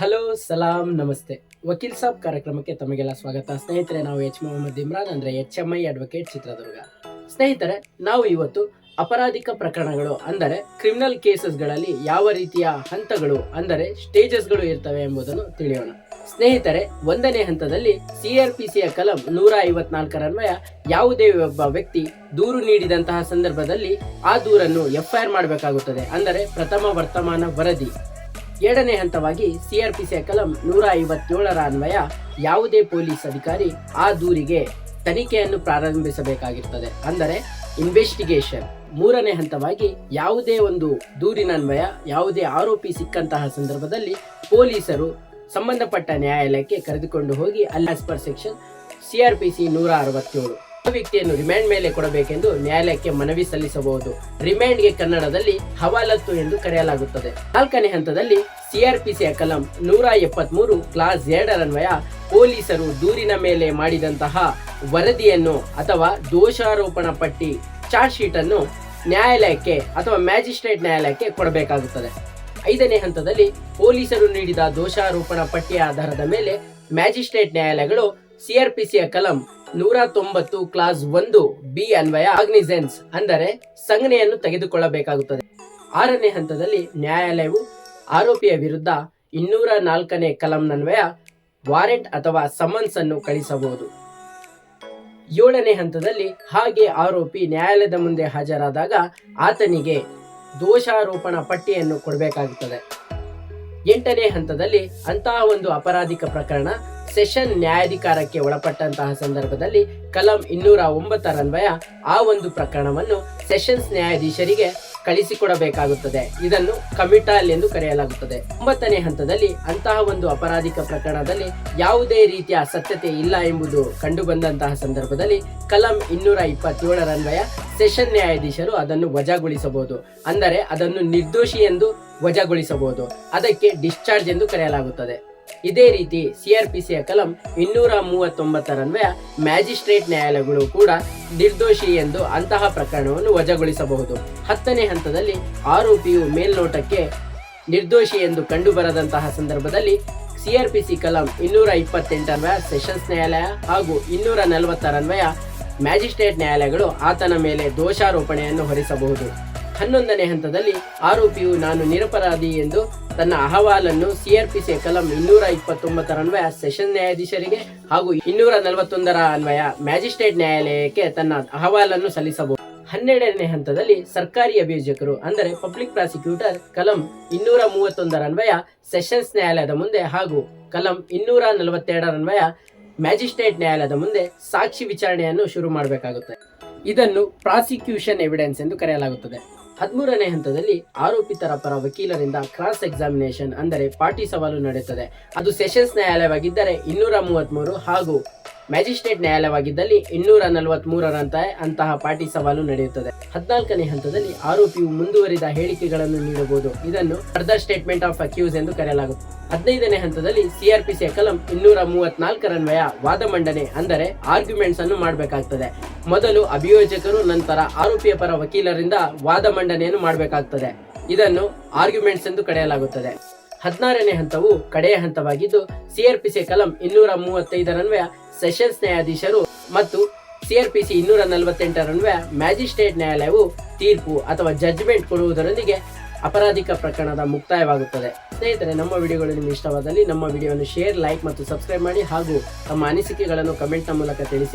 Hello, ಸಲಾಂ, ನಮಸ್ತೆ. ವಕೀಲ್ ಸಾಬ್ ಕಾರ್ಯಕ್ರಮಕ್ಕೆ ತಮಗೆಲ್ಲ ಸ್ವಾಗತ. ಸ್ನೇಹಿತರೆ, ನಾವು ಎಚ್ ಮೊಹಮ್ಮದ್ ಇಮ್ರಾನ್ ಅಂದ್ರೆ H M I advocate Chitradurga. ಸ್ನೇಹಿತರೆ, ನಾವು ಇವತ್ತು ಅಪರಾಧಿಕ ಪ್ರಕರಣಗಳು ಅಂದರೆ ಕ್ರಿಮಿನಲ್ ಕೇಸಸ್ಗಳಲ್ಲಿ ಯಾವ ರೀತಿಯ ಹಂತಗಳು ಅಂದರೆ ಸ್ಟೇಜಸ್ಗಳು ಇರ್ತವೆ ಎಂಬುದನ್ನು ತಿಳಿಯೋಣ. ಸ್ನೇಹಿತರೆ, ಒಂದನೇ ಹಂತದಲ್ಲಿ ಸಿಆರ್ಪಿಸಿಯ ಕಲಂ ನೂರ ಐವತ್ನಾಲ್ಕರನ್ವಯ ಯಾವುದೇ ಒಬ್ಬ ವ್ಯಕ್ತಿ ದೂರು ನೀಡಿದಂತಹ ಸಂದರ್ಭದಲ್ಲಿ ಆ ದೂರನ್ನು ಎಫ್ಐಆರ್ ಮಾಡಬೇಕಾಗುತ್ತದೆ. ಅಂದರೆ ಪ್ರಥಮ ವರ್ತಮಾನ ವರದಿ. ಎರಡನೇ ಹಂತವಾಗಿ ಸಿಆರ್ಪಿಸಿ ಕಲಂ ನೂರ ಐವತ್ತೇಳರ ಅನ್ವಯ ಯಾವುದೇ ಪೊಲೀಸ್ ಅಧಿಕಾರಿ ಆ ದೂರಿಗೆ ತನಿಖೆಯನ್ನು ಪ್ರಾರಂಭಿಸಬೇಕಾಗಿರ್ತದೆ. ಅಂದರೆ ಇನ್ವೆಸ್ಟಿಗೇಷನ್ ಮೂರನೇ ಹಂತವಾಗಿ ಯಾವುದೇ ಒಂದು ದೂರಿನನ್ವಯ ಯಾವುದೇ ಆರೋಪಿ ಸಿಕ್ಕಂತಹ ಸಂದರ್ಭದಲ್ಲಿ ಪೊಲೀಸರು ಸಂಬಂಧಪಟ್ಟ ನ್ಯಾಯಾಲಯಕ್ಕೆ ಕರೆದುಕೊಂಡು ಹೋಗಿ ಅಲ್ಲಿ ಪರ್ ಸೆಕ್ಷನ್ ಸಿಆರ್ಪಿಸಿ ನೂರ ಅರವತ್ತೇಳು. ವ್ಯಕ್ತಿಯನ್ನು ರಿಮ್ಯಾಂಡ್ ಮೇಲೆ ಕೊಡಬೇಕೆಂದು ನ್ಯಾಯಾಲಯಕ್ಕೆ ಮನವಿ ಸಲ್ಲಿಸಬಹುದು. ರಿಮ್ಯಾಂಡ್ಗೆ ಕನ್ನಡದಲ್ಲಿ ಹವಾಲತ್ತು ಎಂದು ಕರೆಯಲಾಗುತ್ತದೆ. ನಾಲ್ಕನೇ ಹಂತದಲ್ಲಿ ಸಿಆರ್ಪಿಸಿಯ ಕಲಂ ನೂರ ಎಪ್ಪತ್ಮೂರು ಕ್ಲಾಸ್ ಎರಡರನ್ವಯ ಪೊಲೀಸರು ದೂರಿನ ಮೇಲೆ ಮಾಡಿದಂತಹ ವರದಿಯನ್ನು ಅಥವಾ ದೋಷಾರೋಪಣ ಪಟ್ಟಿ ಚಾರ್ಜ್ ಶೀಟ್ ಅನ್ನು ನ್ಯಾಯಾಲಯಕ್ಕೆ ಅಥವಾ ಮ್ಯಾಜಿಸ್ಟ್ರೇಟ್ ನ್ಯಾಯಾಲಯಕ್ಕೆ ಕೊಡಬೇಕಾಗುತ್ತದೆ. ಐದನೇ ಹಂತದಲ್ಲಿ ಪೊಲೀಸರು ನೀಡಿದ ದೋಷಾರೋಪಣ ಪಟ್ಟಿಯ ಆಧಾರದ ಮೇಲೆ ಮ್ಯಾಜಿಸ್ಟ್ರೇಟ್ ನ್ಯಾಯಾಲಯಗಳು ಸಿಆರ್ಪಿಸಿಯ ಕಲಂ ನೂರ ತೊಂಬತ್ತು ಕ್ಲಾಸ್ ಒಂದು ಬಿ ಅನ್ವಯ ಆಗ್ನಿಸೆನ್ಸ್ ಅಂದರೆ ಸಂಘನೆಯನ್ನು ತೆಗೆದುಕೊಳ್ಳಬೇಕಾಗುತ್ತದೆ. ಆರನೇ ಹಂತದಲ್ಲಿ ನ್ಯಾಯಾಲಯವು ಆರೋಪಿಯ ವಿರುದ್ಧ ಇನ್ನೂರ ನಾಲ್ಕನೇ ಕಲಂನನ್ವಯ ವಾರೆಂಟ್ ಅಥವಾ ಸಮನ್ಸ್ ಅನ್ನು ಕಳಿಸಬಹುದು. ಏಳನೇ ಹಂತದಲ್ಲಿ ಹಾಗೆ ಆರೋಪಿ ನ್ಯಾಯಾಲಯದ ಮುಂದೆ ಹಾಜರಾದಾಗ ಆತನಿಗೆ ದೋಷಾರೋಪಣ ಪಟ್ಟಿಯನ್ನು ಕೊಡಬೇಕಾಗುತ್ತದೆ. ಎಂಟನೇ ಹಂತದಲ್ಲಿ ಅಂತಹ ಒಂದು ಅಪರಾಧಿಕ ಪ್ರಕರಣ ಸೆಷನ್ ನ್ಯಾಯಾಧಿಕಾರಕ್ಕೆ ಒಳಪಟ್ಟಂತಹ ಸಂದರ್ಭದಲ್ಲಿ ಕಲಂ ಇನ್ನೂರ ಒಂಬತ್ತರನ್ವಯ ಆ ಒಂದು ಪ್ರಕರಣವನ್ನು ಸೆಷನ್ಸ್ ನ್ಯಾಯಾಧೀಶರಿಗೆ ಕಳಿಸಿಕೊಡಬೇಕಾಗುತ್ತದೆ. ಇದನ್ನು ಕಮಿಟಾಲ್ ಎಂದು ಕರೆಯಲಾಗುತ್ತದೆ. ಒಂಬತ್ತನೇ ಹಂತದಲ್ಲಿ ಅಂತಹ ಒಂದು ಅಪರಾಧಿಕ ಪ್ರಕರಣದಲ್ಲಿ ಯಾವುದೇ ರೀತಿಯ ಸತ್ಯತೆ ಇಲ್ಲ ಎಂಬುದು ಕಂಡುಬಂದಂತಹ ಸಂದರ್ಭದಲ್ಲಿ ಕಲಂ ಇನ್ನೂರ ಇಪ್ಪತ್ತೇಳರನ್ವಯ ಸೆಷನ್ ನ್ಯಾಯಾಧೀಶರು ಅದನ್ನು ವಜಾಗೊಳಿಸಬಹುದು. ಅಂದರೆ ಅದನ್ನು ನಿರ್ದೋಷಿ ಎಂದು ವಜಾಗೊಳಿಸಬಹುದು. ಅದಕ್ಕೆ ಡಿಸ್ಚಾರ್ಜ್ ಎಂದು ಕರೆಯಲಾಗುತ್ತದೆ. ಇದೇ ರೀತಿ ಸಿಆರ್ಪಿಸಿಯ ಕಲಂ ಇನ್ನೂರ ಮೂವತ್ತೊಂಬತ್ತರನ್ವಯ ಮ್ಯಾಜಿಸ್ಟ್ರೇಟ್ ನ್ಯಾಯಾಲಯಗಳು ಕೂಡ ನಿರ್ದೋಷಿ ಎಂದು ಅಂತಹ ಪ್ರಕರಣವನ್ನು ವಜಾಗೊಳಿಸಬಹುದು. ಹತ್ತನೇ ಹಂತದಲ್ಲಿ ಆರೋಪಿಯು ಮೇಲ್ನೋಟಕ್ಕೆ ನಿರ್ದೋಷಿ ಎಂದು ಕಂಡುಬರದಂತಹ ಸಂದರ್ಭದಲ್ಲಿ ಸಿಆರ್ಪಿಸಿ ಕಲಂ ಇನ್ನೂರ ಇಪ್ಪತ್ತೆಂಟರನ್ವಯ ಸೆಷನ್ಸ್ ನ್ಯಾಯಾಲಯ ಹಾಗೂ ಇನ್ನೂರ ನಲವತ್ತರನ್ವಯ ಮ್ಯಾಜಿಸ್ಟ್ರೇಟ್ ನ್ಯಾಯಾಲಯಗಳು ಆತನ ಮೇಲೆ ದೋಷಾರೋಪಣೆಯನ್ನು ಹೊರಿಸಬಹುದು. ಹನ್ನೊಂದನೇ ಹಂತದಲ್ಲಿ ಆರೋಪಿಯು ನಾನು ನಿರಪರಾಧಿ ಎಂದು ತನ್ನ ಅಹವಾಲನ್ನು ಸಿಆರ್ಪಿಸಿಯ ಕಲಂ ಇನ್ನೂರ ಇಪ್ಪತ್ತೊಂಬತ್ತರನ್ವಯ ಸೆಷನ್ ನ್ಯಾಯಾಧೀಶರಿಗೆ ಹಾಗೂ ಇನ್ನೂರ ನಲವತ್ತೊಂದರ ಅನ್ವಯ ಮ್ಯಾಜಿಸ್ಟ್ರೇಟ್ ನ್ಯಾಯಾಲಯಕ್ಕೆ ತನ್ನ ಅಹವಾಲನ್ನು ಸಲ್ಲಿಸಬಹುದು. ಹನ್ನೆರಡನೇ ಹಂತದಲ್ಲಿ ಸರ್ಕಾರಿ ಅಭಿಯೋಜಕರು, ಅಂದರೆ ಪಬ್ಲಿಕ್ ಪ್ರಾಸಿಕ್ಯೂಟರ್, ಕಲಂ ಇನ್ನೂರ ಮೂವತ್ತೊಂದರ ಅನ್ವಯ ಸೆಷನ್ಸ್ ನ್ಯಾಯಾಲಯದ ಮುಂದೆ ಹಾಗೂ ಕಲಂ ಇನ್ನೂರ ನಲವತ್ತೆರಡರ ಅನ್ವಯ ಮ್ಯಾಜಿಸ್ಟ್ರೇಟ್ ನ್ಯಾಯಾಲಯದ ಮುಂದೆ ಸಾಕ್ಷಿ ವಿಚಾರಣೆಯನ್ನು ಶುರು ಮಾಡಬೇಕಾಗುತ್ತದೆ ಇದನ್ನು ಪ್ರಾಸಿಕ್ಯೂಷನ್ ಎವಿಡೆನ್ಸ್ ಎಂದು ಕರೆಯಲಾಗುತ್ತದೆ. ಹದಿಮೂರನೇ ಹಂತದಲ್ಲಿ ಆರೋಪಿತರ ಪರ ವಕೀಲರಿಂದ ಕ್ರಾಸ್ ಎಕ್ಸಾಮಿನೇಷನ್ ಅಂದರೆ ಪಾಟಿ ಸವಾಲು ನಡೆಯುತ್ತದೆ. ಅದು ಸೆಷನ್ಸ್ ನ್ಯಾಯಾಲಯವಾಗಿದ್ದರೆ ಇನ್ನೂರ ಹಾಗೂ ಮ್ಯಾಜಿಸ್ಟ್ರೇಟ್ ನ್ಯಾಯಾಲಯವಾಗಿದ್ದಲ್ಲಿ ಇನ್ನೂರ ನಲವತ್ಮೂರರಂತ ಅಂತಹ ಪಾಟಿ ಸವಾಲು ನಡೆಯುತ್ತದೆ. ಹದಿನಾಲ್ಕನೇ ಹಂತದಲ್ಲಿ ಆರೋಪಿಯು ಮುಂದುವರಿದ ಹೇಳಿಕೆಗಳನ್ನು ನೀಡಬಹುದು. ಇದನ್ನು ಫರ್ದರ್ ಸ್ಟೇಟ್ಮೆಂಟ್ ಆಫ್ ಅಕ್ಯೂಸ್ ಎಂದು ಕರೆಯಲಾಗುತ್ತದೆ. ಹದಿನೈದನೇ ಹಂತದಲ್ಲಿ ಸಿಆರ್ಪಿಸಿಯ ಕಲಂ ಇನ್ನೂರ ಮೂವತ್ನಾಲ್ಕರನ್ವಯ ವಾದ ಮಂಡನೆ ಅಂದರೆ ಆರ್ಗ್ಯುಮೆಂಟ್ಸ್ ಅನ್ನು ಮಾಡಬೇಕಾಗ್ತದೆ. ಮೊದಲು ಅಭಿಯೋಜಕರು, ನಂತರ ಆರೋಪಿಯ ಪರ ವಕೀಲರಿಂದ ವಾದ ಮಂಡನೆಯನ್ನು ಮಾಡಬೇಕಾಗ್ತದೆ. ಇದನ್ನು ಆರ್ಗ್ಯುಮೆಂಟ್ಸ್ ಎಂದು ಕರೆಯಲಾಗುತ್ತದೆ. ಹದಿನಾರನೇ ಹಂತವು ಕಡೆಯ ಹಂತವಾಗಿದ್ದು ಸಿಆರ್ಪಿಸಿ ಕಲಂ ಇನ್ನೂರ ಮೂವತ್ತೈದರನ್ವಯ ಸೆಷನ್ಸ್ ನ್ಯಾಯಾಧೀಶರು ಮತ್ತು ಸಿಆರ್ಪಿಸಿ ಇನ್ನೂರ ನಲವತ್ತೆಂಟರನ್ವಯ ಮ್ಯಾಜಿಸ್ಟ್ರೇಟ್ ನ್ಯಾಯಾಲಯವು ತೀರ್ಪು ಅಥವಾ ಜಡ್ಜ್ಮೆಂಟ್ ಕೊಡುವುದರೊಂದಿಗೆ ಅಪರಾಧಿಕ ಪ್ರಕರಣದ ಮುಕ್ತಾಯವಾಗುತ್ತದೆ. ಸ್ನೇಹಿತರೆ, ನಮ್ಮ ವಿಡಿಯೋಗಳು ನಿಮಗೆ ಇಷ್ಟವಾದಲ್ಲಿ ನಮ್ಮ ವಿಡಿಯೋವನ್ನು ಶೇರ್, ಲೈಕ್ ಮತ್ತು ಸಬ್ಸ್ಕ್ರೈಬ್ ಮಾಡಿ ಹಾಗೂ ತಮ್ಮ ಅನಿಸಿಕೆಗಳನ್ನು ಕಮೆಂಟ್ನ ಮೂಲಕ ತಿಳಿಸಿ.